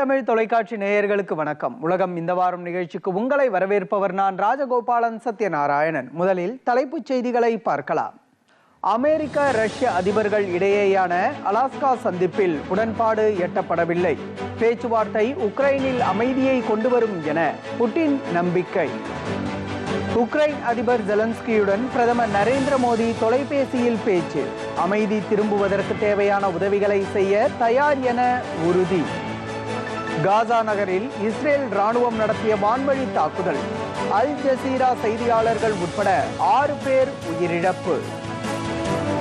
தமிழ் தொலைக்காட்சி நேயர்களுக்கு வணக்கம். உலகம் இந்த வாரம் நிகழ்ச்சிக்கு உங்களை வரவேற்பவர் நான் ராஜகோபாலன் சத்யநாராயணன். முதலில் தலைப்புச் செய்திகளை பார்க்கலாம். அமெரிக்க ரஷ்ய அதிபர்கள் இடையேயான அலாஸ்கா சந்திப்பில் உடன்பாடு எட்டப்படவில்லை. பேச்சுவார்த்தை உக்ரைனில் அமைதியை கொண்டு வரும் என புட்டின் நம்பிக்கை. உக்ரைன் அதிபர் ஜெலன்ஸ்கியுடன் பிரதமர் நரேந்திர மோடி தொலைபேசியில் பேச்சு. அமைதி திரும்புவதற்கு தேவையான உதவிகளை செய்ய தயார் என உறுதி. காசா நகரில் இஸ்ரேல் ராணுவம் நடத்திய வான்வழி தாக்குதல். அல் ஜசீரா செய்தியாளர்கள் உட்பட ஆறு பேர் உயிரிழப்பு.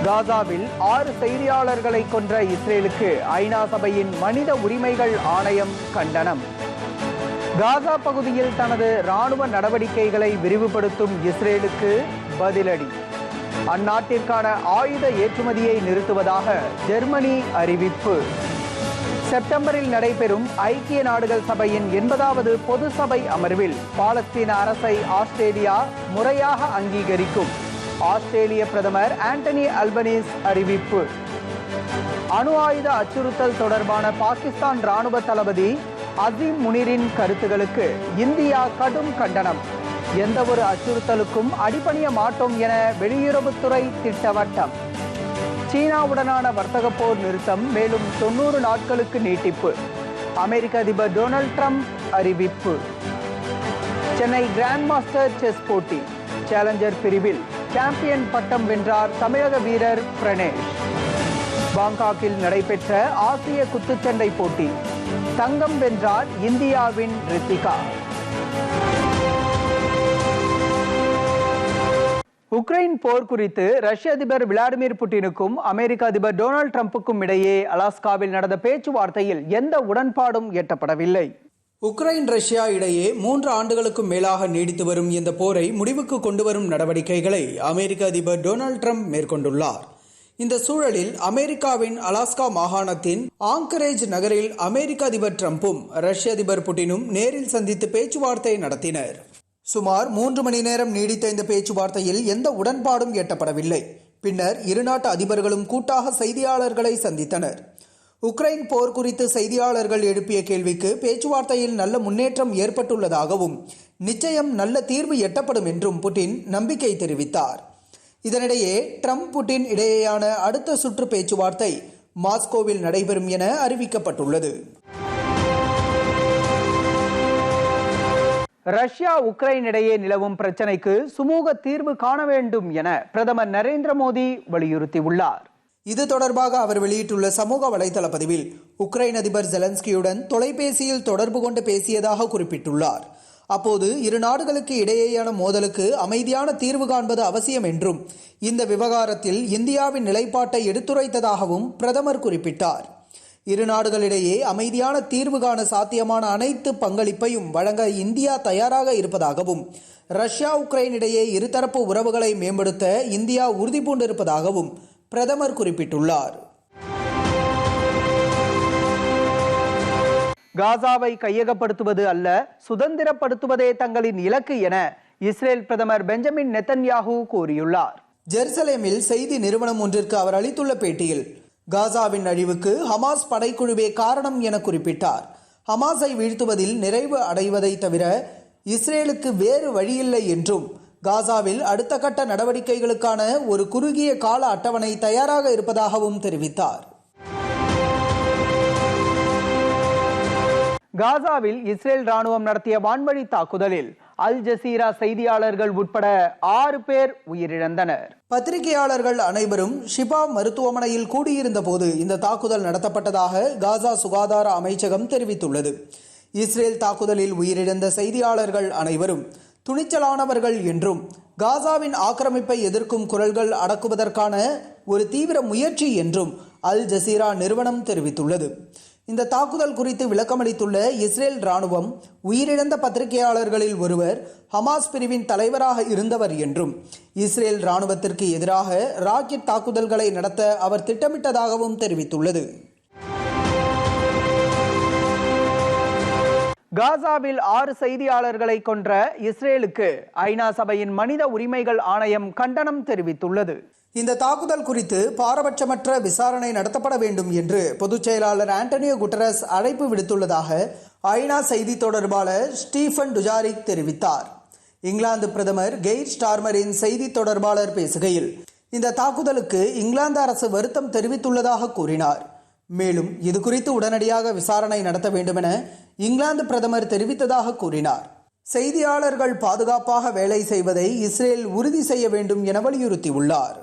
காசாவில் ஆறு செய்தியாளர்களை கொன்ற இஸ்ரேலுக்கு ஐநா சபையின் மனித உரிமைகள் ஆணையம் கண்டனம். காசா பகுதியில் தனது ராணுவ நடவடிக்கைகளை விரிவுபடுத்தும் இஸ்ரேலுக்கு பதிலடி. அந்நாட்டிற்கான ஆயுத ஏற்றுமதியை நிறுத்துவதாக ஜெர்மனி அறிவிப்பு. செப்டம்பரில் நடைபெறும் ஐக்கிய நாடுகள் சபையின் எண்பதாவது பொது சபை அமர்வில் பாலஸ்தீன அரசை ஆஸ்திரேலியா முறையாக அங்கீகரிக்கும். ஆஸ்திரேலிய பிரதமர் ஆண்டனி அல்பனீஸ் அறிவிப்பு. அணு ஆயுத அச்சுறுத்தல் தொடர்பான பாகிஸ்தான் ராணுவ தளபதி அசீம் முனிரின் கருத்துகளுக்கு இந்தியா கடும் கண்டனம். எந்தவொரு அச்சுறுத்தலுக்கும் அடிபணிய மாட்டோம் என வெளியுறவுத்துறை திட்டவட்டம். சீனாவுடனான வர்த்தக போர் நிறுத்தம் மேலும் தொண்ணூறு நாட்களுக்கு நீட்டிப்பு. அமெரிக்க அதிபர் டொனால்ட் ட்ரம்ப் அறிவிப்பு. சென்னை கிராண்ட் மாஸ்டர் செஸ் போட்டி. சேலஞ்சர் பிரிவில் சாம்பியன் பட்டம் வென்றார் தமிழக வீரர் பிரணேஷ். பாங்காக்கில் நடைபெற்ற ஆசிய குத்துச்சண்டை போட்டி. தங்கம் வென்றார் இந்தியாவின் ரித்திகா. உக்ரைன் போர் குறித்து ரஷ்ய அதிபர் விளாடிமிர் புட்டினுக்கும் அமெரிக்க அதிபர் டொனால்டு டிரம்புக்கும் இடையே அலாஸ்காவில் நடந்த பேச்சுவார்த்தையில் எந்த உடன்பாடும் எட்டப்படவில்லை. உக்ரைன் ரஷ்யா இடையே மூன்று ஆண்டுகளுக்கும் மேலாக நீடித்து வரும் இந்த போரை முடிவுக்கு கொண்டு வரும் நடவடிக்கைகளை அமெரிக்க அதிபர் டொனால்டு ட்ரம்ப் மேற்கொண்டுள்ளார். இந்த சூழலில் அமெரிக்காவின் அலாஸ்கா மாகாணத்தின் ஆங்கரேஜ் நகரில் அமெரிக்க அதிபர் ட்ரம்பும் ரஷ்ய அதிபர் புட்டினும் நேரில் சந்தித்து பேச்சுவார்த்தை நடத்தினர். சுமார் மூன்று மணி நேரம் நீடித்த இந்த பேச்சுவார்த்தையில் எந்த உடன்பாடும் எட்டப்படவில்லை. பின்னர் இருநாட்டு அதிபர்களும் கூட்டாக செய்தியாளர்களை சந்தித்தனர். உக்ரைன் போர் குறித்து செய்தியாளர்கள் எழுப்பிய கேள்விக்கு பேச்சுவார்த்தையில் நல்ல முன்னேற்றம் ஏற்பட்டுள்ளதாகவும் நிச்சயம் நல்ல தீர்வு எட்டப்படும் என்றும் புட்டின் நம்பிக்கை தெரிவித்தார். இதனிடையே ட்ரம்ப் புட்டின் இடையேயான அடுத்த சுற்று பேச்சுவார்த்தை மாஸ்கோவில் நடைபெறும் என அறிவிக்கப்பட்டுள்ளது. ரஷ்யா உக்ரைன் இடையே நிலவும் பிரச்சனைக்கு சுமூக தீர்வு காண வேண்டும் என பிரதமர் நரேந்திர மோடி வலியுறுத்தியுள்ளார். இது தொடர்பாக அவர் வெளியிட்டுள்ள சமூக வலைதள பதிவில் உக்ரைன் அதிபர் ஜெலன்ஸ்கியுடன் தொலைபேசியில் தொடர்பு கொண்டு பேசியதாக குறிப்பிட்டுள்ளார். அப்போது இரு நாடுகளுக்கு இடையேயான மோதலுக்கு அமைதியான தீர்வு காண்பது அவசியம் என்றும் இந்த விவகாரத்தில் இந்தியாவின் நிலைப்பாட்டை எடுத்துரைத்ததாகவும் பிரதமர் குறிப்பிட்டார். இரு நாடுகளிடையே அமைதியான தீர்வு காண சாத்தியமான அனைத்து பங்களிப்பையும் வழங்க இந்தியா தயாராக இருப்பதாகவும் ரஷ்யா உக்ரைன் இடையே இருதரப்பு உறவுகளை மேம்படுத்த இந்தியா உறுதி பூண்டிருப்பதாகவும் பிரதமர் குறிப்பிட்டுள்ளார். காசாவை கையகப்படுத்துவது அல்ல சுதந்திரப்படுத்துவதே தங்களின் இலக்கு என இஸ்ரேல் பிரதமர் பெஞ்சமின் நெத்தன்யாகு கூறியுள்ளார். ஜெருசலேமில் செய்தி நிறுவனம் ஒன்றிற்கு அவர் அளித்துள்ள பேட்டியில் காசாவின் அழிவுக்கு ஹமாஸ் படைக்குழுவே காரணம் என குறிப்பிட்டார். ஹமாஸை வீழ்த்துவதில் நிறைவு அடைவதை தவிர இஸ்ரேலுக்கு வேறு வழியில்லை என்றும் காசாவில் அடுத்த கட்ட நடவடிக்கைகளுக்கான ஒரு குறுகிய கால அட்டவணை தயாராக இருப்பதாகவும் தெரிவித்தார். காசாவில் இஸ்ரேல் ராணுவம் நடத்திய வான்வழி தாக்குதலில் அல் ஜசீரா செய்தியாளர்கள் உட்பட ஆறு பேர் உயிரிழந்தனர். பத்திரிகையாளர்கள் அனைவரும் ஷிபா மருத்துவமனையில் கூடியிருந்த போது இந்த தாக்குதல் நடத்தப்பட்டதாக காசா சுகாதார அமைச்சகம் தெரிவித்துள்ளது. இஸ்ரேல் தாக்குதலில் உயிரிழந்த செய்தியாளர்கள் அனைவரும் துணிச்சலானவர்கள் என்றும் காசாவின் ஆக்கிரமிப்பை எதிர்க்கும் குரல்கள் அடக்குவதற்கான ஒரு தீவிர முயற்சி என்றும் அல் ஜசீரா நிறுவனம் தெரிவித்துள்ளது. இந்த தாக்குதல் குறித்து விளக்கமளித்துள்ள இஸ்ரேல் ராணுவம் உயிரிழந்த பத்திரிகையாளர்களில் ஒருவர் ஹமாஸ் பிரிவின் தலைவராக இருந்தவர் என்றும் இஸ்ரேல் ராணுவத்திற்கு எதிராக ராக்கெட் தாக்குதல்களை நடத்த அவர் திட்டமிட்டதாகவும் தெரிவித்துள்ளது. காசாவில் ஆறு செய்தியாளர்களை கொன்ற இஸ்ரேலுக்கு ஐநா சபையின் மனித உரிமைகள் ஆணையம் கண்டனம் தெரிவித்துள்ளது. இந்த தாக்குதல் குறித்து பாரபட்சமற்ற விசாரணை நடத்தப்பட வேண்டும் என்று பொதுச் செயலாளர் ஆண்டனியோ குட்டரஸ் அழைப்பு விடுத்துள்ளதாக ஐநா செய்தி தொடர்பாளர் ஸ்டீஃபன் டுஜாரிக் தெரிவித்தார். இங்கிலாந்து பிரதமர் கெய்ட் ஸ்டார்மரின் செய்தி தொடர்பாளர் பேசுகையில் இந்த தாக்குதலுக்கு இங்கிலாந்து அரசு வருத்தம் தெரிவித்துள்ளதாக கூறினார். மேலும் இது குறித்து உடனடியாக விசாரணை நடத்த வேண்டுமென இங்கிலாந்து பிரதமர் தெரிவித்ததாக கூறினார். செய்தியாளர்கள் பாதுகாப்பாக வேலை செய்வதை இஸ்ரேல் உறுதி செய்ய வேண்டும் என வலியுறுத்தியுள்ளார்.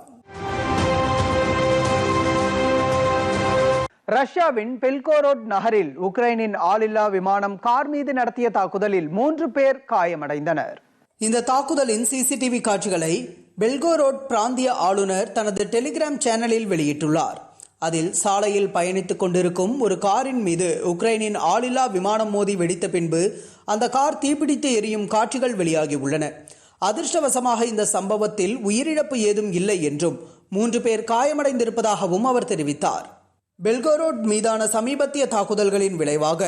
ரஷ்யாவின் பெல்கோரோட் நகரில் உக்ரைனின் ஆளில்லா விமானம் கார் மீது நடத்திய தாக்குதலில் மூன்று பேர் காயமடைந்தனர். இந்த தாக்குதலின் சிசிடிவி காட்சிகளை பெல்கோரோட் பிராந்திய ஆளுநர் தனது டெலிகிராம் சேனலில் வெளியிட்டுள்ளார். அதில் சாலையில் பயணித்துக் கொண்டிருக்கும் ஒரு காரின் மீது உக்ரைனின் ஆளில்லா விமானம் மோதி வெடித்த பின்பு அந்த கார் தீப்பிடித்து எரியும் காட்சிகள் வெளியாகியுள்ளன. அதிர்ஷ்டவசமாக இந்த சம்பவத்தில் உயிரிழப்பு ஏதும் இல்லை என்றும் மூன்று பேர் காயமடைந்திருப்பதாகவும் அவர் தெரிவித்தார். பெல்கோரோட் மீதான சமீபத்திய தாக்குதல்களின் விளைவாக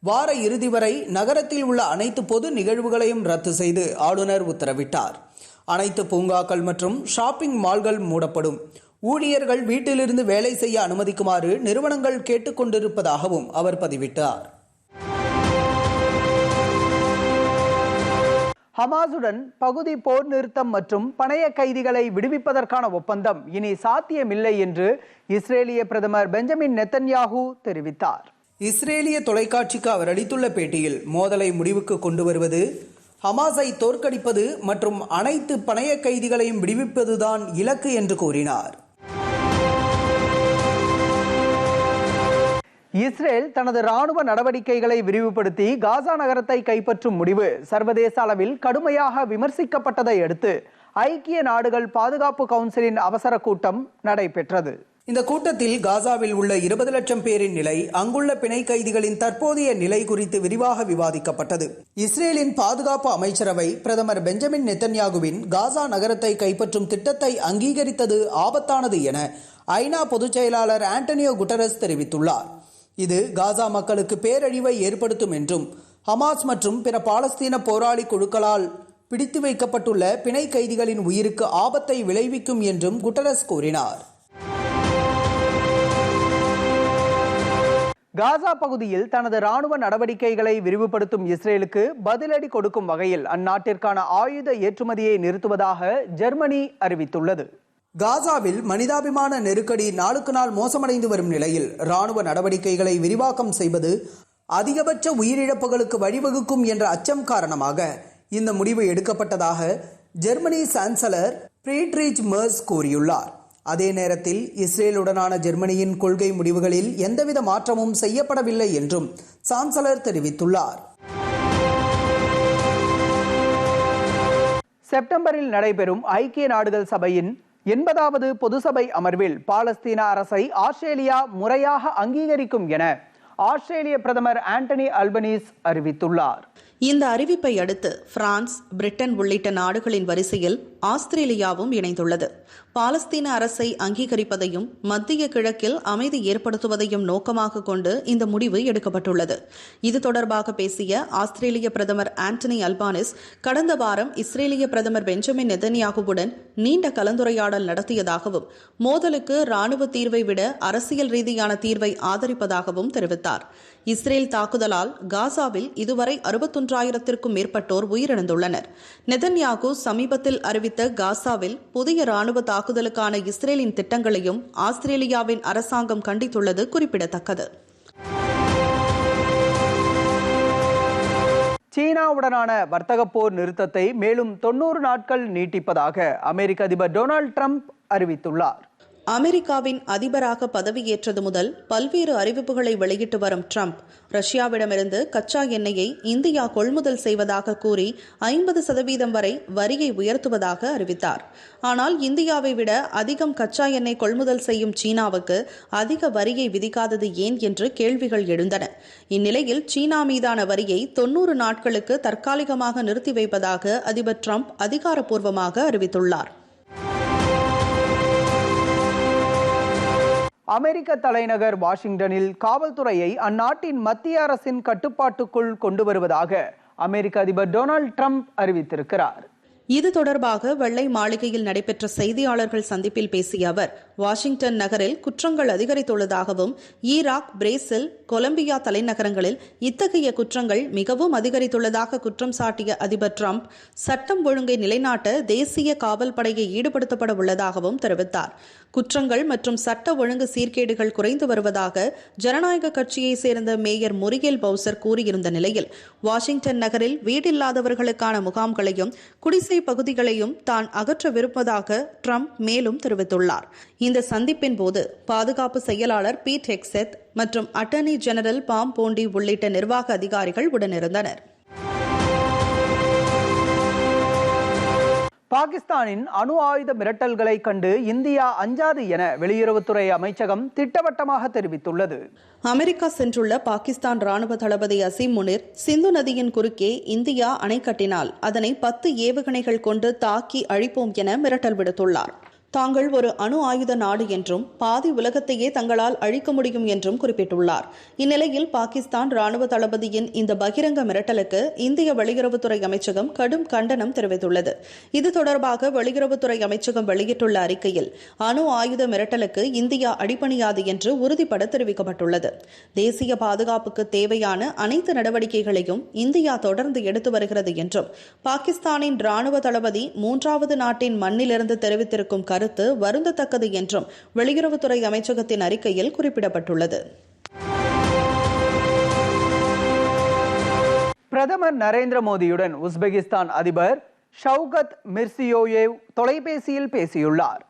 வார இறுதி வரை நகரத்தில் உள்ள அனைத்து பொது நிகழ்வுகளையும் ரத்து செய்து ஆளுநர் உத்தரவிட்டார். அனைத்து பூங்காக்கள் மற்றும் ஷாப்பிங் மால்கள் மூடப்படும். ஊழியர்கள் வீட்டிலிருந்து வேலை செய்ய அனுமதிக்குமாறு நிறுவனங்கள் கேட்டுக்கொண்டிருப்பதாகவும் அவர் பதிவிட்டார். ஹமாஸுடன் பகுதி போர் நிறுத்தம் மற்றும் பணைய கைதிகளை விடுவிப்பதற்கான ஒப்பந்தம் இனி சாத்தியமில்லை என்று இஸ்ரேலிய பிரதமர் பெஞ்சமின் நெத்தன்யாகு தெரிவித்தார். இஸ்ரேலிய தொலைக்காட்சிக்கு அவர் அளித்துள்ள பேட்டியில் மோதலை முடிவுக்கு கொண்டு வருவது ஹமாஸை தோற்கடிப்பது மற்றும் அனைத்து பணைய கைதிகளையும் விடுவிப்பதுதான் இலக்கு என்று கூறினார். இஸ்ரேல் தனது ராணுவ நடவடிக்கைகளை விரிவுபடுத்தி காசா நகரத்தை கைப்பற்றும் முடிவு சர்வதேச அளவில் கடுமையாக விமர்சிக்கப்பட்டதை அடுத்து ஐக்கிய நாடுகள் பாதுகாப்பு கவுன்சிலின் அவசர கூட்டம் நடைபெற்றது. இந்த கூட்டத்தில் காசாவில் உள்ள இருபது லட்சம் பேரின் நிலை அங்குள்ள பிணை கைதிகளின் தற்போதைய நிலை குறித்து விரிவாக விவாதிக்கப்பட்டது. இஸ்ரேலின் பாதுகாப்பு அமைச்சரவை பிரதமர் பெஞ்சமின் நெத்தன்யாகுவின் காசா நகரத்தை கைப்பற்றும் திட்டத்தை அங்கீகரித்தது ஆபத்தானது என ஐநா பொதுச் செயலாளர் ஆண்டனியோ குட்டரஸ் தெரிவித்துள்ளார். இது காசா மக்களுக்கு பேரழிவை ஏற்படுத்தும் என்றும் ஹமாஸ் மற்றும் பிற பாலஸ்தீன போராளி குழுக்களால் பிடித்து வைக்கப்பட்டுள்ள பிணை கைதிகளின் உயிருக்கு ஆபத்தை விளைவிக்கும் என்றும் குட்டரஸ் கூறினார். காசா பகுதியில் தனது ராணுவ நடவடிக்கைகளை விரிவுபடுத்தும் இஸ்ரேலுக்கு பதிலடி கொடுக்கும் வகையில் அந்நாட்டிற்கான ஆயுத ஏற்றுமதியை நிறுத்துவதாக ஜெர்மனி அறிவித்துள்ளது. காசாவில் மனிதாபிமான நெருக்கடி நாளுக்கு நாள் மோசமடைந்து வரும் நிலையில் ராணுவ நடவடிக்கைகளை விரிவாக்கம் செய்வது அதிகபட்ச உயிரிழப்புகளுக்கு வழிவகுக்கும் என்ற அச்சம் காரணமாக இந்த முடிவு எடுக்கப்பட்டதாக ஜெர்மனி சான்சலர் பிரீட்ரிச் மர்ஸ் கூறியுள்ளார். அதே நேரத்தில் இஸ்ரேலுடனான ஜெர்மனியின் கொள்கை முடிவுகளில் எந்தவித மாற்றமும் செய்யப்படவில்லை என்றும் சான்சலர் தெரிவித்துள்ளார். செப்டம்பரில் நடைபெறும் ஐக்கிய நாடுகள் சபையின் எண்பதாவது பொதுசபை அமர்வில் பாலஸ்தீன அரசை ஆஸ்திரேலியா முறையாக அங்கீகரிக்கும் என ஆஸ்திரேலிய பிரதமர் ஆண்டனி அல்பனீஸ் அறிவித்துள்ளார். இந்த அறிவிப்பை அடுத்து பிரான்ஸ் பிரிட்டன் உள்ளிட்ட நாடுகளின் வரிசையில் ஆஸ்திரேலியாவும் இணைந்துள்ளது. பாலஸ்தீன அரசை அங்கீகரிப்பதையும் மத்திய கிழக்கில் அமைதி ஏற்படுத்துவதையும் நோக்கமாக கொண்டு இந்த முடிவு எடுக்கப்பட்டுள்ளது. இது தொடர்பாக பேசிய ஆஸ்திரேலிய பிரதமர் ஆண்டனி அல்பானிஸ் கடந்த வாரம் இஸ்ரேலிய பிரதமர் பெஞ்சமின் நெதன்யாகுவுடன் நீண்ட கலந்துரையாடல் நடத்தியதாகவும் மோதலுக்கு ராணுவ தீர்வை விட அரசியல் ரீதியான தீர்வை ஆதரிப்பதாகவும் தெரிவித்தார். இஸ்ரேல் தாக்குதலால் காசாவில் இதுவரை அறுபத்தொன்றாயிரத்திற்கும் மேற்பட்டோர் உயிரிழந்துள்ளனர். நெதன்யாகு சமீபத்தில் அறிவித்த காசாவில் புதிய ராணுவ தாக்குதலுக்கான இஸ்ரேலின் திட்டங்களையும் ஆஸ்திரேலியாவின் அரசாங்கம் கண்டித்துள்ளது குறிப்பிடத்தக்கது. சீனாவுடனான வர்த்தக போர் நிறுத்தத்தை மேலும் தொன்னூறு நாட்கள் நீட்டிப்பதாக அமெரிக்க அதிபர் டொனால்ட் ட்ரம்ப் அறிவித்துள்ளார். அமெரிக்காவின் அதிபராக பதவியேற்றது முதல் பல்வேறு அறிவிப்புகளை வெளியிட்டு வரும் ட்ரம்ப் ரஷ்யாவிடமிருந்து கச்சா எண்ணெயை இந்தியா கொள்முதல் செய்வதாக கூறி ஐம்பது சதவீதம் வரை வரியை உயர்த்துவதாக அறிவித்தார். ஆனால் இந்தியாவை விட அதிகம் கச்சா எண்ணெய் கொள்முதல் செய்யும் சீனாவுக்கு அதிக வரியை விதிக்காதது ஏன் என்று கேள்விகள் எழுந்தன. இந்நிலையில் சீனா மீதான வரியை தொன்னூறு நாட்களுக்கு தற்காலிகமாக நிறுத்தி வைப்பதாக அதிபர் ட்ரம்ப் அதிகாரப்பூர்வமாக அறிவித்துள்ளார். அமெரிக்க தலைநகர் வாஷிங்டனில் காவல்துறையை அந்நாட்டின் மத்திய அரசின் கட்டுப்பாட்டுக்குள் கொண்டு வருவதாக அமெரிக்க அதிபர் டொனால்ட் ட்ரம்ப் அறிவித்திருக்கிறார். இது தொடர்பாக வெள்ளை மாளிகையில் நடைபெற்ற செய்தியாளர்கள் சந்திப்பில் பேசிய அவர் வாஷிங்டன் நகரில் குற்றங்கள் அதிகரித்துள்ளதாகவும் ஈராக் பிரேசில் கொலம்பியா தலைநகரங்களில் இத்தகைய குற்றங்கள் மிகவும் அதிகரித்துள்ளதாக குற்றம் சாட்டிய அதிபர் ட்ரம்ப் சட்டம் ஒழுங்கை நிலைநாட்ட தேசிய காவல் படையை ஈடுபடுத்தப்பட உள்ளதாகவும் தெரிவித்தார். குற்றங்கள் மற்றும் சட்ட ஒழுங்கு சீர்கேடுகள் குறைந்து வருவதாக ஜனநாயக கட்சியைச் சேர்ந்த மேயர் முரியல் பவுசர் கூறியிருந்த நிலையில் வாஷிங்டன் நகரில் வீடில்லாதவர்களுக்கான முகாம்களையும் குடிசை பகுதிகளையும் தான் அகற்றவிருப்பதாக ட்ரம்ப் மேலும் தெரிவித்துள்ளார். இந்த சந்திப்பின் போது பாதுகாப்பு செயலாளர் பீட் ஹெக்செத் மற்றும் அட்டர்னி ஜெனரல் பாம் போண்டி உள்ளிட்ட நிர்வாக அதிகாரிகள் உடனிருந்தனர். பாகிஸ்தானின் அணு ஆயுத மிரட்டல்களை கண்டு இந்தியா அஞ்சாது என வெளியுறவுத்துறை அமைச்சகம் திட்டவட்டமாக தெரிவித்துள்ளது. அமெரிக்கா சென்றுள்ள பாகிஸ்தான் ராணுவ தளபதி அசீம் முனிர் சிந்து நதியின் குறுக்கே இந்தியா அணை கட்டினால் அதனை பத்து ஏவுகணைகள் கொண்டு தாக்கி அழிப்போம் என மிரட்டல் விடுத்துள்ளார். தாங்கள் ஒரு அணு ஆயுத நாடு என்றும் பாதி உலகத்தையே தங்களால் அழிக்க முடியும் என்றும் குறிப்பிட்டுள்ளார். இந்நிலையில் பாகிஸ்தான் ராணுவ தளபதியின் இந்த பகிரங்க மிரட்டலுக்கு இந்திய வெளியுறவுத்துறை அமைச்சகம் கடும் கண்டனம் தெரிவித்துள்ளது. இது தொடர்பாக வெளியுறவுத்துறை அமைச்சகம் வெளியிட்டுள்ள அறிக்கையில் அணு ஆயுத மிரட்டலுக்கு இந்தியா அடிபணியாது என்று உறுதிபட தெரிவிக்கப்பட்டுள்ளது. தேசிய பாதுகாப்புக்கு தேவையான அனைத்து நடவடிக்கைகளையும் இந்தியா தொடர்ந்து எடுத்து வருகிறது என்றும் பாகிஸ்தானின் ராணுவ தளபதி மூன்றாவது நாட்டின் மண்ணிலிருந்து தெரிவித்திருக்கும் கருத்து வருந்தத்தக்கது என்றும் வெளியுறவுத்துறை அமைச்சகத்தின் அறிக்கையில் குறிப்பிடப்பட்டுள்ளது. பிரதமர் நரேந்திர மோடியுடன் உஸ்பெகிஸ்தான் அதிபர் ஷவுகத் மிர்சியோயேவ் தொலைபேசியில் பேசியுள்ளார்.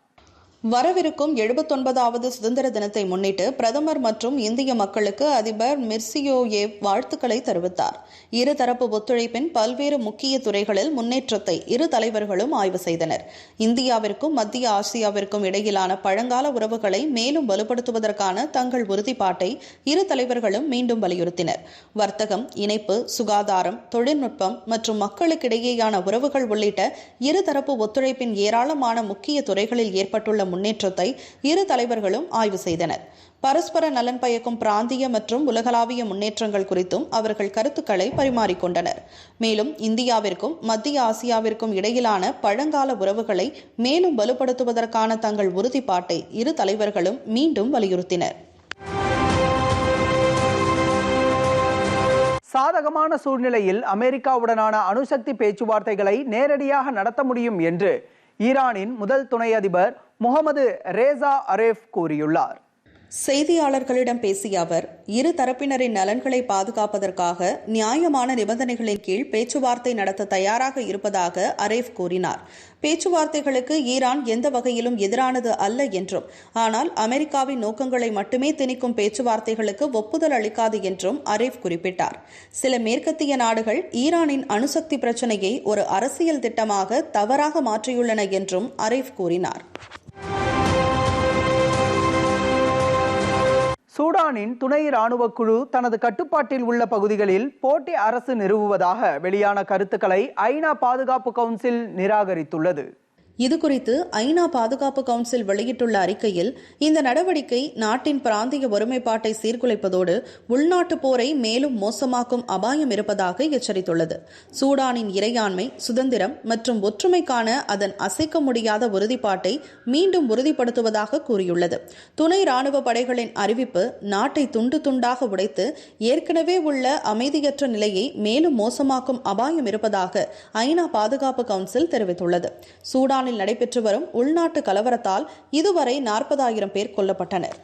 வரவிருக்கும் எழுபத்தொன்பதாவது சுதந்திர தினத்தை முன்னிட்டு பிரதமர் மற்றும் இந்திய மக்களுக்கு அதிபர் மிர்சியோயேவ் வாழ்த்துக்களை தெரிவித்தார். இருதரப்பு ஒத்துழைப்பின் பல்வேறு முக்கிய துறைகளில் முன்னேற்றத்தை இரு தலைவர்களும் ஆய்வு செய்தனர். இந்தியாவிற்கும் மத்திய ஆசியாவிற்கும் இடையிலான பழங்கால உறவுகளை மேலும் வலுப்படுத்துவதற்கான தங்கள் உறுதிப்பாட்டை இரு தலைவர்களும் மீண்டும் வலியுறுத்தினர். வர்த்தகம் இணைப்பு சுகாதாரம் தொழில்நுட்பம் மற்றும் மக்களுக்கிடையேயான உறவுகள் உள்ளிட்ட இருதரப்பு ஒத்துழைப்பின் ஏராளமான முக்கிய துறைகளில் ஏற்பட்டுள்ள முன்னேற்றத்தை இரு தலைவர்களும் ஆய்வு செய்தனர். பரஸ்பர நலன் பயக்கும் பிராந்திய மற்றும் உலகளாவிய முன்னேற்றங்கள் குறித்தும் அவர்கள் கருத்துக்களை பரிமாறிக்கொண்டனர். மேலும் இந்தியாவிற்கும் மத்திய ஆசியாவிற்கும் இடையிலான பழங்கால உறவுகளை மேலும் வலுப்படுத்துவதற்கான தங்கள் உறுதிப்பாட்டை இரு தலைவர்களும் மீண்டும் வலியுறுத்தினர். சாதகமான சூழ்நிலையில் அமெரிக்காவுடனான அணுசக்தி பேச்சுவார்த்தைகளை நேரடியாக நடத்த முடியும் என்று ஈரானின் முதல் துணை அதிபர் முகமது ரேசா அரேஃப் கூறியுள்ளார். செய்தியாளர்களிடம் பேசிய அவர் இரு தரப்பினரின் நலன்களை பாதுகாப்பதற்காக நியாயமான நிபந்தனைகளின் கீழ் பேச்சுவார்த்தை நடத்த தயாராக இருப்பதாக அரேஃப் கூறினார். பேச்சுவார்த்தைகளுக்கு ஈரான் எந்த வகையிலும் எதிரானது அல்ல என்றும் ஆனால் அமெரிக்காவின் நோக்கங்களை மட்டுமே திணிக்கும் பேச்சுவார்த்தைகளுக்கு ஒப்புதல் அளிக்காது என்றும் அரேஃப் குறிப்பிட்டார். சில மேற்கத்திய நாடுகள் ஈரானின் அணுசக்தி பிரச்சினையை ஒரு அரசியல் திட்டமாக தவறாக மாற்றியுள்ளன என்றும் அரேஃப் கூறினார். சூடானின் துணை ராணுவ குழு தனது கட்டுப்பாட்டில் உள்ள பகுதிகளில் போட்டி அரசு நிறுவுவதாக வெளியான கருத்துக்களை ஐநா பாதுகாப்பு கவுன்சில் நிராகரித்துள்ளது. இது குறித்து ஐநா பாதுகாப்பு கவுன்சில் வெளியிட்டுள்ள அறிக்கையில் இந்த நடவடிக்கை நாட்டின் பிராந்திய ஒருமைப்பாட்டை சீர்குலைப்பதோடு உள்நாட்டு போரை மேலும் மோசமாக்கும் அபாயம் இருப்பதாக எச்சரித்துள்ளது. சூடானின் இறையாண்மை சுதந்திரம் மற்றும் ஒற்றுமைக்கான அதன் அசைக்க முடியாத உறுதிப்பாட்டை மீண்டும் உறுதிப்படுத்துவதாக கூறியுள்ளது. துணை ராணுவ படைகளின் அறிவிப்பு நாட்டை துண்டு துண்டாக உடைத்து ஏற்கனவே உள்ள அமைதியற்ற நிலையை மேலும் மோசமாக்கும் அபாயம் இருப்பதாக ஐநா பாதுகாப்பு கவுன்சில் தெரிவித்துள்ளது. சூடான் சூடானில் நடைபெற்று வரும் உள்நாட்டு கலவரத்தால் இதுவரை நாற்பதாயிரம் பேர் கொல்லப்பட்டனர்.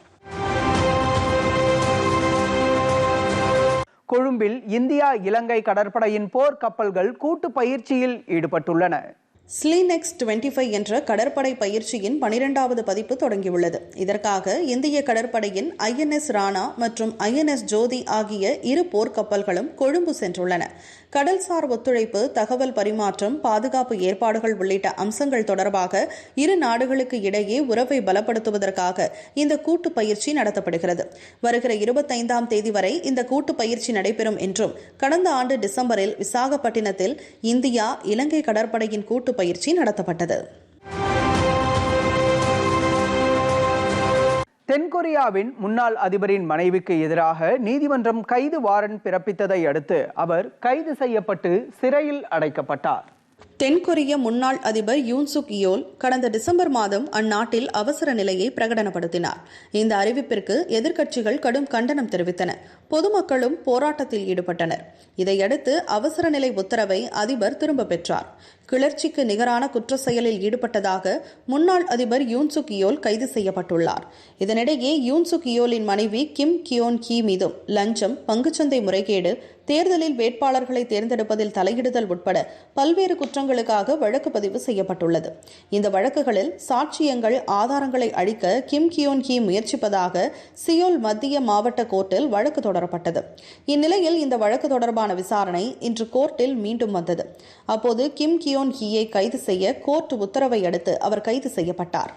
கொழும்பில் இந்தியா இலங்கை கடற்படையின் போர் கப்பல்கள் கூட்டு பயிற்சியில் ஈடுபட்டுள்ளன. ஸ்லீனெக்ஸ் டுவெண்ட்டி ஃபைவ் என்ற கடற்படை பயிற்சியின் பனிரெண்டாவது பதிப்பு தொடங்கியுள்ளது. இதற்காக இந்திய கடற்படையின் ஐஎன்எஸ் ராணா மற்றும் ஐஎன்எஸ் ஜோதி ஆகிய இரு போர்க்கப்பல்களும் கொழும்பு சென்றுள்ளன. கடல்சார் ஒத்துழைப்பு தகவல் பரிமாற்றம் பாதுகாப்பு ஏற்பாடுகள் உள்ளிட்ட அம்சங்கள் தொடர்பாக இரு நாடுகளுக்கு இடையே உறவை பலப்படுத்துவதற்காக இந்த கூட்டு பயிற்சி நடத்தப்படுகிறது. வருகிற இருபத்தைந்தாம் தேதி வரை இந்த கூட்டு பயிற்சி நடைபெறும் என்றும் கடந்த ஆண்டு டிசம்பரில் விசாகப்பட்டினத்தில் இந்தியா இலங்கை கடற்படையின் கூட்டு பயிற்சி நடத்தப்பட்டது. தென்கொரியாவின் முன்னாள் அதிபரின் மனைவிக்கு எதிராக நீதிமன்றம் கைது வாரண்ட் பிறப்பித்ததை அடுத்து அவர் கைது செய்யப்பட்டு சிறையில் அடைக்கப்பட்டார். தென்கொரிய முன்னாள் அதிபர் யூன் சுக் யோல் கடந்த டிசம்பர் மாதம் அந்நாட்டில் அவசர நிலையை பிரகடனப்படுத்தினார். இந்த அறிவிப்பிற்கு எதிர்க்கட்சிகள் கடும் கண்டனம் தெரிவித்தன. பொதுமக்களும் போராட்டத்தில் ஈடுபட்டனர். இதையடுத்து அவசர நிலை உத்தரவை அதிபர் திரும்ப பெற்றார். கிளர்ச்சிக்கு நிகரான குற்ற செயலில் ஈடுபட்டதாக முன்னாள் அதிபர் யூன் சுக் யோல் கைது செய்யப்பட்டுள்ளார். இதனிடையே யூன் சுக் யோலின் மனைவி கிம் கியோன் கி மீதும் லஞ்சம் பங்குச்சந்தை முறைகேடு தேர்தலில் வேட்பாளர்களை தேர்ந்தெடுப்பதில் தலையிடுதல் உட்பட பல்வேறு குற்றங்களுக்காக வழக்கு பதிவு செய்யப்பட்டுள்ளது. இந்த வழக்குகளில் சாட்சியங்கள் ஆதாரங்களை அழிக்க கிம் கியோன் ஹி முயற்சிப்பதாக சியோல் மத்திய மாவட்ட கோர்ட்டில் வழக்கு தொடரப்பட்டது. இந்நிலையில் இந்த வழக்கு தொடர்பான விசாரணை இன்று கோர்ட்டில் மீண்டும் வந்தது. அப்போது கிம் கியோன் ஹியை கைது செய்ய கோர்ட் உத்தரவை அடுத்து அவர் கைது செய்யப்பட்டார்.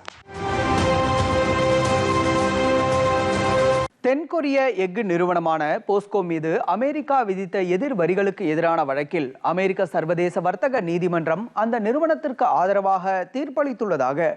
தென்கொரிய எஃகு நிறுவனமான போஸ்கோ மீது அமெரிக்கா விதித்த எதிர் வரிகளுக்கு எதிரான வழக்கில் அமெரிக்க சர்வதேச வர்த்தக நீதிமன்றம் அந்த நிறுவனத்திற்கு ஆதரவாக தீர்ப்பளித்துள்ளதாக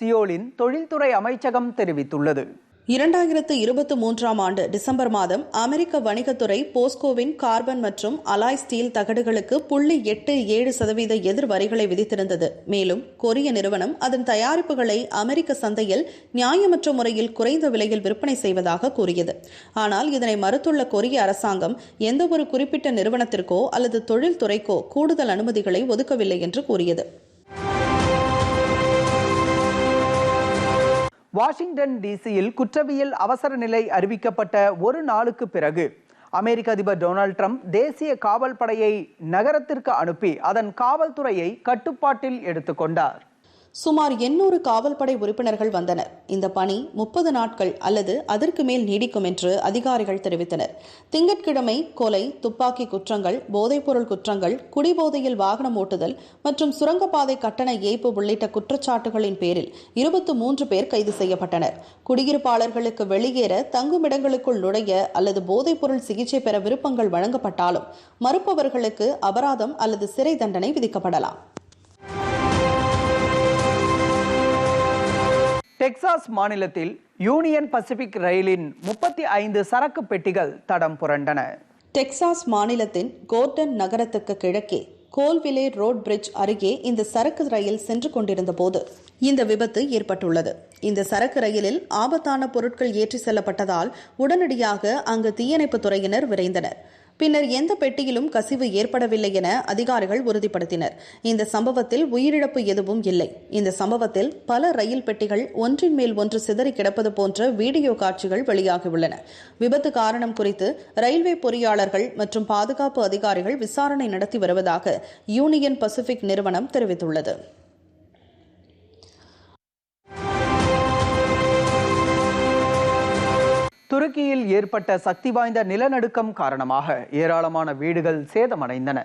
சியோலின் தொழில்துறை அமைச்சகம் தெரிவித்துள்ளது. இரண்டாயிரத்து இருபத்தி மூன்றாம் ஆண்டு டிசம்பர் மாதம் அமெரிக்க வணிகத்துறை போஸ்கோவின் கார்பன் மற்றும் அலாய் ஸ்டீல் தகடுகளுக்கு புள்ளி எட்டு ஏழு சதவீத எதிர் வரிகளை விதித்திருந்தது. மேலும் கொரிய நிறுவனம் அதன் தயாரிப்புகளை அமெரிக்க சந்தையில் நியாயமற்ற முறையில் குறைந்த விலையில் விற்பனை செய்வதாக கூறியது. ஆனால் இதனை மறுத்துள்ள கொரிய அரசாங்கம் எந்தவொரு குறிப்பிட்ட நிறுவனத்திற்கோ அல்லது தொழில்துறைக்கோ கூடுதல் அனுமதிகளை ஒதுக்கவில்லை என்று கூறியது. வாஷிங்டன் டிசியில் குற்றவியல் அவசர நிலை அறிவிக்கப்பட்ட ஒரு நாளுக்கு பிறகு அமெரிக்க அதிபர் டொனால்ட் ட்ரம்ப் தேசிய காவல் படையை நகரத்திற்கு அனுப்பி அதன் காவல்துறையை கட்டுப்பாட்டில் எடுத்துக்கொண்டார். சுமார் எண்ணூறு காவல்படை உறுப்பினர்கள் வந்தனர். இந்த பணி முப்பது நாட்கள் அல்லது அதற்கு மேல் நீடிக்கும் என்று அதிகாரிகள் தெரிவித்தனர். திங்கட்கிழமை கொலை துப்பாக்கி குற்றங்கள் போதைப்பொருள் குற்றங்கள் குடிபோதையில் வாகனம் ஓட்டுதல் மற்றும் சுரங்கப்பாதை கட்டண ஏய்ப்பு உள்ளிட்ட குற்றச்சாட்டுகளின் பேரில் இருபத்து மூன்று பேர் கைது செய்யப்பட்டனர். குடியிருப்பாளர்களுக்கு வெளியேற தங்குமிடங்களுக்குள் நுழைய அல்லது போதைப்பொருள் சிகிச்சை பெற விருப்பங்கள் வழங்கப்பட்டாலும் மறுப்பவர்களுக்கு அபராதம் அல்லது சிறை தண்டனை விதிக்கப்படலாம். டெக்சாஸ் மாநிலத்தில் யூனியன் பசிபிக் ரயிலின் முப்பத்தி ஐந்து சரக்கு பெட்டிகள் தடம் புரண்டன. டெக்சாஸ் மாநிலத்தின் கோர்டன் நகரத்துக்கு கிழக்கே கோல்விலே ரோட் பிரிட்ஜ் அருகே இந்த சரக்கு ரயில் சென்று கொண்டிருந்த போது இந்த விபத்து ஏற்பட்டுள்ளது. இந்த சரக்கு ரயிலில் ஆபத்தான பொருட்கள் ஏற்றி செல்லப்பட்டதால் உடனடியாக அங்கு தீயணைப்பு துறையினர் விரைந்தனர். பின்னர் எந்த பெட்டியிலும் கசிவு ஏற்படவில்லை என அதிகாரிகள் உறுதிப்படுத்தினர். இந்த சம்பவத்தில் உயிரிழப்பு எதுவும் இல்லை. இந்த சம்பவத்தில் பல ரயில் பெட்டிகள் ஒன்றின் மேல் ஒன்று சிதறி கிடப்பது போன்ற வீடியோ காட்சிகள் வெளியாகியுள்ளன. விபத்து காரணம் குறித்து ரயில்வே பொறியாளர்கள் மற்றும் பாதுகாப்பு அதிகாரிகள் விசாரணை நடத்தி வருவதாக யூனியன் பசிபிக் நிறுவனம் தெரிவித்துள்ளது. துருக்கியில் ஏற்பட்ட சக்தி வாய்ந்த நிலநடுக்கம் காரணமாக ஏராளமான வீடுகள் சேதமடைந்தன.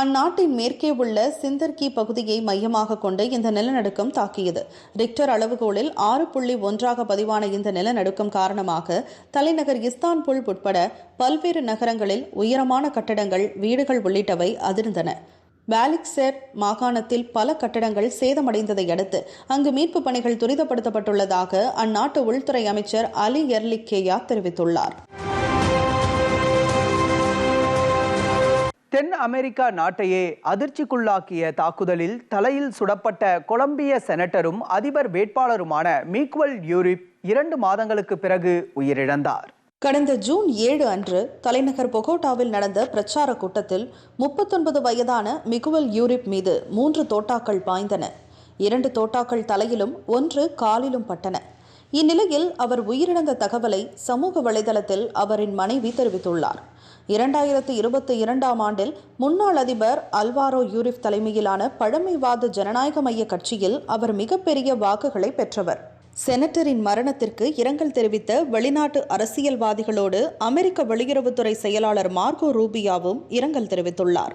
அந்நாட்டின் மேற்கே உள்ள சிந்தர்கி பகுதியை மையமாக கொண்டு இந்த நிலநடுக்கம் தாக்கியது. ரிக்டர் அளவுகோலில் ஆறு புள்ளி ஒன்றாக பதிவான இந்த நிலநடுக்கம் காரணமாக தலைநகர் இஸ்தான்புல் உட்பட பல்வேறு நகரங்களில் உயரமான கட்டடங்கள் வீடுகள் உள்ளிட்டவை அதிர்ந்தன. பாலிக்செர் மாகாணத்தில் பல கட்டடங்கள் சேதமடைந்ததை அடுத்து அங்கு மீட்பு பணிகள் துரிதப்படுத்தப்பட்டுள்ளதாக அந்நாட்டு உள்துறை அமைச்சர் அலி எர்லிக்கேயா தெரிவித்துள்ளார். தென் அமெரிக்கா நாட்டையே அதிர்ச்சிக்குள்ளாக்கிய தாக்குதலில் தலையில் சுடப்பட்ட கொலம்பிய செனட்டரும் அதிபர் வேட்பாளருமான மீக்வல் யூரிப் இரண்டு மாதங்களுக்கு பிறகு உயிரிழந்தார். கடந்த ஜூன் ஏழு அன்று தலைநகர் பொகோட்டாவில் நடந்த பிரச்சார கூட்டத்தில் முப்பத்தொன்பது வயதான மிகுவல் யூரிப் மீது மூன்று தோட்டாக்கள் பாய்ந்தன. இரண்டு தோட்டாக்கள் தலையிலும் ஒன்று காலிலும் பட்டன. இந்நிலையில் அவர் உயிரிழந்த தகவலை சமூக வலைதளத்தில் அவரின் மனைவி தெரிவித்துள்ளார். இரண்டாயிரத்து இருபத்தி இரண்டாம் ஆண்டில் முன்னாள் அதிபர் அல்வாரோ யூரிப் தலைமையிலான பழமைவாத ஜனநாயக மைய கட்சியில் அவர் மிகப்பெரிய வாக்குகளை பெற்றவர். செனட்டரின் மரணத்திற்கு இரங்கல் தெரிவித்த வெளிநாட்டு அரசியல்வாதிகளோடு அமெரிக்க வெளியுறவுத்துறை செயலாளர் மார்கோ ரூபியாவும் இரங்கல் தெரிவித்துள்ளார்.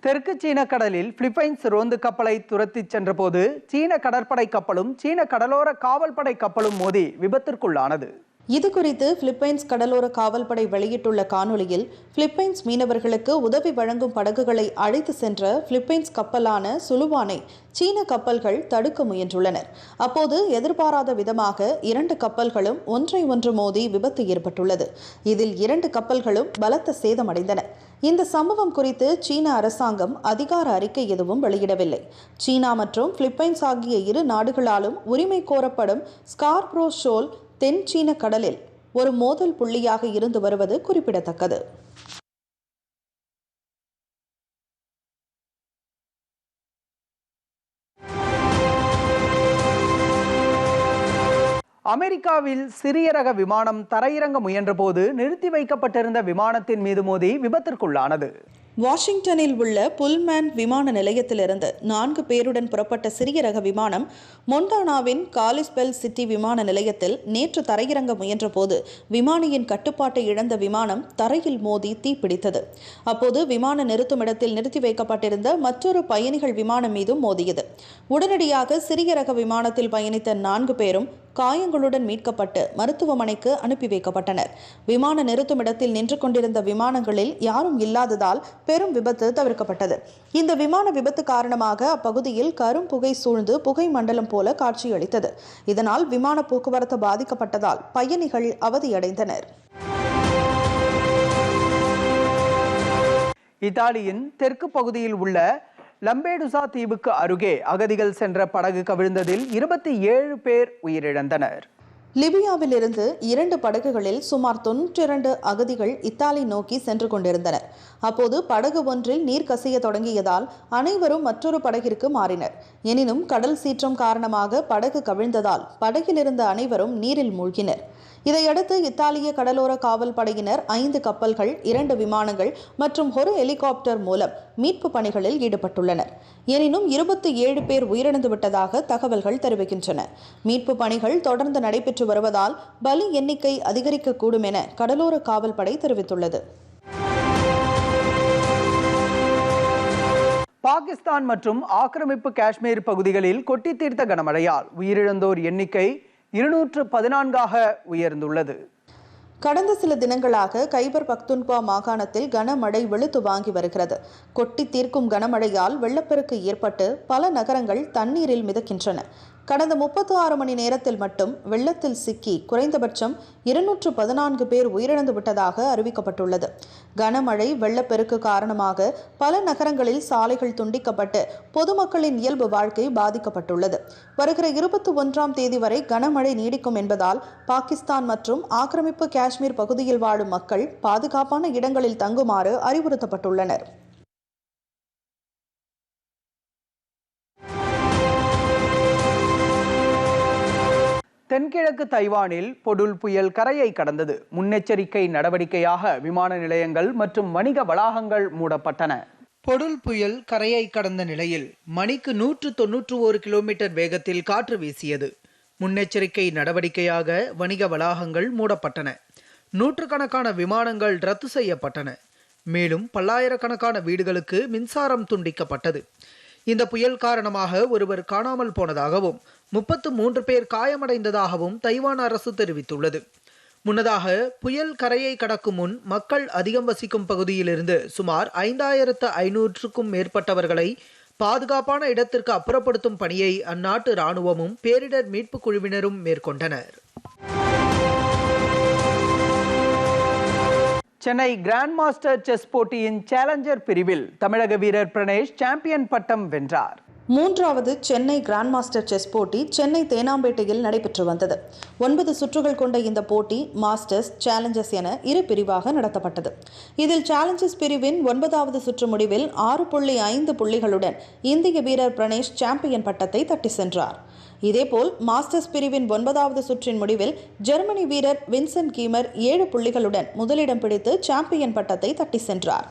தெற்கு சீன கடலில் பிலிப்பைன்ஸ் ரோந்து கப்பலை துரத்திச் சென்றபோது சீன கடற்படை கப்பலும் சீன கடலோர காவல்படை கப்பலும் மோதி விபத்திற்குள்ளானது. இது குறித்து பிலிப்பைன்ஸ் கடலோர காவல்படை வெளியிட்டுள்ள காணொளியில் பிலிப்பைன்ஸ் மீனவர்களுக்கு உதவி வழங்கும் படகுகளை அழைத்து சென்ற பிலிப்பைன்ஸ் கப்பலான சுலுவானை சீன கப்பல்கள் தடுக்க முயன்றுள்ளனர். அப்போது எதிர்பாராத விதமாக இரண்டு கப்பல்களும் ஒன்றை ஒன்று மோதி விபத்து ஏற்பட்டுள்ளது. இதில் இரண்டு கப்பல்களும் பலத்த சேதமடைந்தன. இந்த சம்பவம் குறித்து சீன அரசாங்கம் அதிகார அறிக்கை எதுவும் வெளியிடவில்லை. சீனா மற்றும் பிலிப்பைன்ஸ் ஆகிய இரு நாடுகளாலும் உரிமை கோரப்படும் ஸ்கார்ப்ரோ ஷோல் தென் சீன கடலில் ஒரு மோதல் புள்ளியாக இருந்து வருவது குறிப்பிடத்தக்கது. அமெரிக்காவில் சிறிய ரக விமானம் தரையிறங்க முயன்றபோது நிறுத்தி வைக்கப்பட்டிருந்த விமானத்தின் மீது மோதி விபத்திற்குள்ளானது. வாஷிங்டனில் உள்ள புல்மேன் விமான நிலையத்திலிருந்து நான்கு பேருடன் புறப்பட்ட சிறிய ரக விமானம் மொண்டானாவின் காலிஸ்பெல் சிட்டி விமான நிலையத்தில் நேற்று தரையிறங்க முயன்றபோது விமானியின் கட்டுப்பாட்டை இழந்த விமானம் தரையில் மோதி தீப்பிடித்தது. அப்போது விமான நிறுத்துமிடத்தில் நிறுத்தி வைக்கப்பட்டிருந்த மற்றொரு பயணிகள் விமானம் மீதும் மோதியது. உடனடியாக சிறிய ரக விமானத்தில் பயணித்த நான்கு பேரும் காயங்களுடன் மீட்கப்பட்டு மருத்துவமனைக்கு அனுப்பி வைக்கப்பட்டனர். விமான நிறுத்துமிடத்தில் நின்று கொண்டிருந்த விமானங்களில் யாரும் இல்லாததால் பெரும் விபத்து தவிர்க்கப்பட்டது. இந்த விமான விபத்து காரணமாக அப்பகுதியில் கரும் புகை சூழ்ந்து புகை மண்டலம் போல காட்சியளித்தது. இதனால் விமான போக்குவரத்து பாதிக்கப்பட்டதால் பயணிகள் அவதியடைந்தனர். இத்தாலியின் தெற்கு பகுதியில் உள்ள லம்பேடுசா தீவுக்கு அருகே அகதிகள் சென்ற படகு கவிழ்ந்ததில் இருபத்தி ஏழு பேர் உயிரிழந்தனர். லிபியாவிலிருந்து இரண்டு படகுகளில் சுமார் தொன்னூற்றி இரண்டு அகதிகள் இத்தாலி நோக்கி சென்று கொண்டிருந்தனர். அப்போது படகு ஒன்றில் நீர் கசிய தொடங்கியதால் அனைவரும் மற்றொரு படகிற்கு மாறினர். எனினும் கடல் சீற்றம் காரணமாக படகு கவிழ்ந்ததால் படகில் இருந்த அனைவரும் நீரில் மூழ்கினர். இதையடுத்து இத்தாலிய கடலோர காவல் படையினர் ஐந்து கப்பல்கள் இரண்டு விமானங்கள் மற்றும் ஒரு ஹெலிகாப்டர் மூலம் மீட்பு பணிகளில் ஈடுபட்டுள்ளனர். எனினும் இருபத்தி ஏழு பேர் உயிரிழந்து விட்டதாக தகவல்கள் தெரிவிக்கின்றன. மீட்பு பணிகள் தொடர்ந்து நடைபெற்று வருவதால் பலி எண்ணிக்கை அதிகரிக்கக்கூடும் என கடலோர காவல் படை தெரிவித்துள்ளது. பாகிஸ்தான் மற்றும் ஆக்கிரமிப்பு காஷ்மீர் பகுதிகளில் கொட்டி தீர்த்த கனமழையால் உயிரிழந்தோர் எண்ணிக்கை இருநூற்று பதினான்காக உயர்ந்துள்ளது. கடந்த சில தினங்களாக கைபர் பக்துன்பா மாகாணத்தில் கனமழை வெளுத்து வாங்கி வருகிறது. கொட்டி தீர்க்கும் கனமழையால் வெள்ளப்பெருக்கு ஏற்பட்டு பல நகரங்கள் தண்ணீரில் மிதக்கின்றன. கடந்த முப்பத்து ஆறு மணி நேரத்தில் மட்டும் வெள்ளத்தில் சிக்கி குறைந்தபட்சம் இருநூற்று பதினான்கு பேர் உயிரிழந்து விட்டதாக அறிவிக்கப்பட்டுள்ளது. கனமழை வெள்ளப்பெருக்கு காரணமாக பல நகரங்களில் சாலைகள் துண்டிக்கப்பட்டு பொதுமக்களின் இயல்பு வாழ்க்கை பாதிக்கப்பட்டுள்ளது. வருகிற இருபத்தி ஒன்றாம் தேதி வரை கனமழை நீடிக்கும் என்பதால் பாகிஸ்தான் மற்றும் ஆக்கிரமிப்பு காஷ்மீர் பகுதியில் வாழும் மக்கள் பாதுகாப்பான இடங்களில் தங்குமாறு அறிவுறுத்தப்பட்டுள்ளனர். தென்கிழக்கு தைவானில் பொடுல் புயல் கரையை கடந்தது. முன்னெச்சரிக்கை நடவடிக்கையாக விமான நிலையங்கள் மற்றும் வணிக வளாகங்கள் மூடப்பட்டன. பொடுல் புயல் கரையை கடந்த நிலையில் மணிக்கு நூற்று தொன்னூற்று ஒரு கிலோமீட்டர் வேகத்தில் காற்று வீசியது. முன்னெச்சரிக்கை நடவடிக்கையாக வணிக வளாகங்கள் மூடப்பட்டன. நூற்றுக்கணக்கான விமானங்கள் ரத்து செய்யப்பட்டன. மேலும் பல்லாயிரக்கணக்கான வீடுகளுக்கு மின்சாரம் துண்டிக்கப்பட்டது. இந்த புயல் காரணமாக ஒருவர் காணாமல் போனதாகவும் முப்பத்து மூன்று பேர் காயமடைந்ததாகவும் தைவான் அரசு தெரிவித்துள்ளது. முன்னதாக புயல் கரையை கடக்கும் முன் மக்கள் அதிகம் வசிக்கும் பகுதியிலிருந்து சுமார் ஐந்தாயிரத்து ஐநூற்றுக்கும் மேற்பட்டவர்களை பாதுகாப்பான இடத்திற்கு அப்புறப்படுத்தும் பணியை அந்நாட்டு இராணுவமும் பேரிடர் மீட்புக் குழுவினரும் மேற்கொண்டனர். சென்னை கிராண்ட் மாஸ்டர் செஸ் போட்டியின் சேலஞ்சர் பிரிவில் தமிழக வீரர் பிரணேஷ் சாம்பியன் பட்டம் வென்றார். மூன்றாவது சென்னை கிராண்ட் மாஸ்டர் செஸ் போட்டி சென்னை தேனாம்பேட்டையில் நடைபெற்று வந்தது. ஒன்பது சுற்றுகள் கொண்ட இந்த போட்டி மாஸ்டர்ஸ் சேலஞ்சஸ் என இரு பிரிவாக நடத்தப்பட்டது. இதில் சேலஞ்சஸ் பிரிவின் ஒன்பதாவது சுற்று முடிவில் ஆறு புள்ளி ஐந்து புள்ளிகளுடன் இந்திய வீரர் பிரணேஷ் சாம்பியன் பட்டத்தை தட்டி சென்றார். இதேபோல் மாஸ்டர்ஸ் பிரிவின் ஒன்பதாவது சுற்றின் முடிவில் ஜெர்மனி வீரர் வின்சென்ட் கீமர் ஏழு புள்ளிகளுடன் முதலிடம் பிடித்து சாம்பியன் பட்டத்தை தட்டி சென்றார்.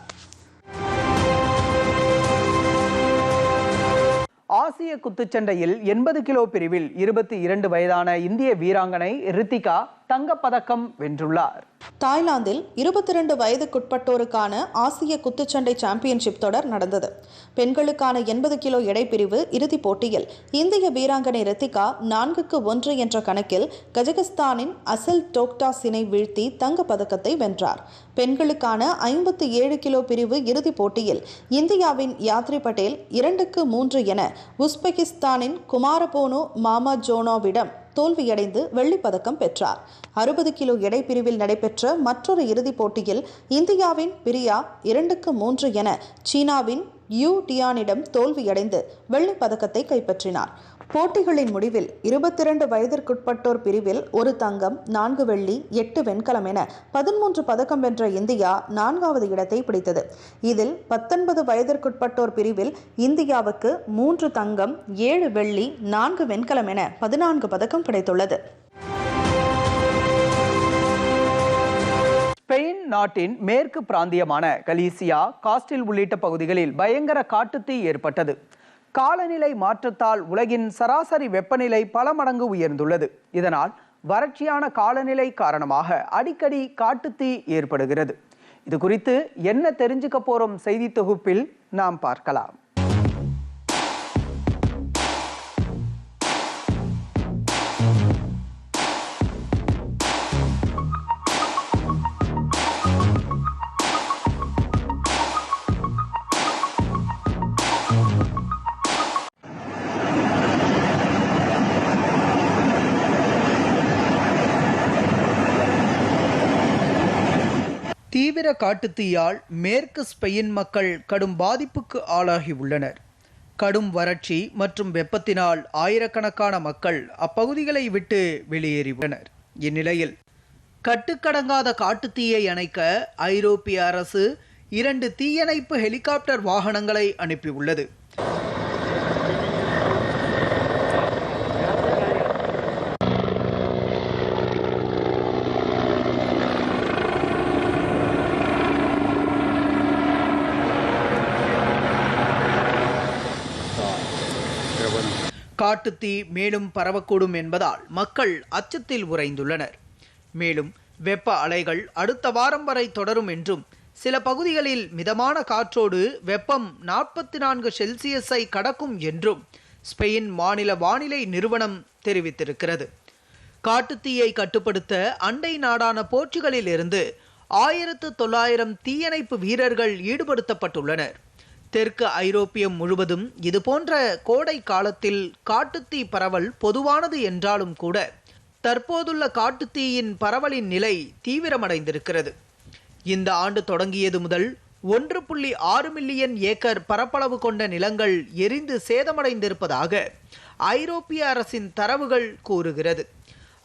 ஆசிய குத்துச்சண்டையில் எண்பது கிலோ பிரிவில் இருபத்தி இரண்டு வயதான இந்திய வீராங்கனை ரித்திகா தங்கப்பதக்கம் வென்றுள்ளார். தாய்லாந்தில் இருபத்தி ரெண்டு வயதுக்குட்பட்டோருக்கான ஆசிய குத்துச்சண்டை சாம்பியன்ஷிப் தொடர் நடந்தது. பெண்களுக்கான எண்பது கிலோ எடைப்பிரிவு இறுதிப் போட்டியில் இந்திய வீராங்கனை ரித்திகா நான்குக்கு ஒன்று என்ற கணக்கில் கஜகஸ்தானின் அசல் டோக்டாஸினை வீழ்த்தி தங்கப் பதக்கத்தை வென்றார். பெண்களுக்கான ஐம்பத்தி ஏழு கிலோ பிரிவு இறுதிப் போட்டியில் இந்தியாவின் யாத்ரி பட்டேல் இரண்டுக்கு மூன்று என உஸ்பெகிஸ்தானின் குமாரபோனோ மாமா ஜோனோவிடம் தோல்வியடைந்து வெள்ளிப் பதக்கம் பெற்றார். அறுபது கிலோ எடை பிரிவில் நடைபெற்ற மற்றொரு இறுதிப் போட்டியில் இந்தியாவின் பிரியா இரண்டுக்கு மூன்று என சீனாவின் யூ டியானிடம் தோல்வியடைந்து வெள்ளிப் பதக்கத்தை கைப்பற்றினார். போட்டிகளின் முடிவில் இருபத்திரண்டு வயதிற்குட்பட்டோர் பிரிவில் ஒரு தங்கம் நான்கு வெள்ளி எட்டு வெண்கலம் என பதிமூன்று பதக்கம் வென்ற இந்தியா நான்காவது இடத்தை பிடித்தது. இதில் பத்தொன்பது வயதிற்குட்பட்டோர் பிரிவில் இந்தியாவுக்கு மூன்று தங்கம் ஏழு வெள்ளி நான்கு வெண்கலம் என பதினான்கு பதக்கம் கிடைத்துள்ளது. ஸ்பெயின் நாட்டின் மேற்கு பிராந்தியமான கலீசியா காஸ்டில் உள்ளிட்ட பகுதிகளில் பயங்கர காட்டுத்தீ ஏற்பட்டது. காலநிலை மாற்றத்தால் உலகின் சராசரி வெப்பநிலை பல மடங்கு உயர்ந்துள்ளது. இதனால் வறட்சியான காலநிலை காரணமாக அடிக்கடி காட்டுத்தீ ஏற்படுகிறது. இது குறித்து என்ன தெரிஞ்சுக்க போறோம் செய்தி தொகுப்பில் நாம் பார்க்கலாம். காட்டுத்தீயால் மேற்கு ஸ்பெயின் மக்கள் கடும் பாதிப்புக்கு ஆளாகி உள்ளனர். கடும் வறட்சி மற்றும் வெப்பத்தினால் ஆயிரக்கணக்கான மக்கள் அப்பகுதிகளை விட்டு வெளியேறியுள்ளனர். இந்நிலையில் கட்டுக்கடங்காத காட்டுத்தீயை அணைக்க ஐரோப்பிய அரசு இரண்டு தீயணைப்பு ஹெலிகாப்டர் வாகனங்களை அனுப்பியுள்ளது. காட்டுத்தீ மேலும் பரவக்கூடும் என்பதால் மக்கள் அச்சத்தில் உறைந்துள்ளனர். மேலும் வெப்ப அலைகள் அடுத்த வாரம் வரை தொடரும் என்றும் சில பகுதிகளில் மிதமான காற்றோடு வெப்பம் நாற்பத்தி நான்கு செல்சியஸை கடக்கும் என்றும் ஸ்பெயின் மாநில வானிலை நிறுவனம் தெரிவித்திருக்கிறது. காட்டுத்தீயை கட்டுப்படுத்த அண்டை நாடான போர்ச்சுகலில் இருந்து ஆயிரத்து தொள்ளாயிரம் தீயணைப்பு வீரர்கள் ஈடுபடுத்தப்பட்டுள்ளனர். தெற்கு ஐரோப்பியம் முழுவதும் இதுபோன்ற கோடை காலத்தில் காட்டுத்தீ பரவல் பொதுவானது என்றாலும் கூட தற்போதுள்ள காட்டுத்தீயின் பரவலின் நிலை தீவிரமடைந்திருக்கிறது. இந்த ஆண்டு தொடங்கியது முதல் ஒன்று புள்ளி ஆறு மில்லியன் ஏக்கர் பரப்பளவு கொண்ட நிலங்கள் எரிந்து சேதமடைந்திருப்பதாக ஐரோப்பிய அரசின் தரவுகள் கூறுகிறது.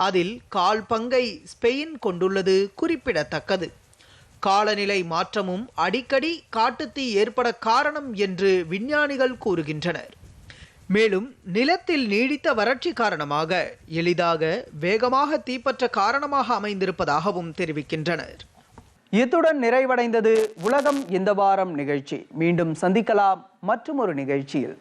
அதில் கால் பங்கை ஸ்பெயின் கொண்டுள்ளது குறிப்பிடத்தக்கது. காலநிலை மாற்றமும் அடிக்கடி காட்டுத்தீ ஏற்பட காரணம் என்று விஞ்ஞானிகள் கூறுகின்றனர். மேலும் நிலத்தில் நீடித்த வறட்சி காரணமாக எளிதாக வேகமாக தீப்பற்ற காரணமாக அமைந்திருப்பதாகவும் தெரிவிக்கின்றனர். இத்துடன் நிறைவடைந்தது உலகம் இந்த வாரம் நிகழ்ச்சி. மீண்டும் சந்திக்கலாம் மற்றும் ஒரு நிகழ்ச்சியில்.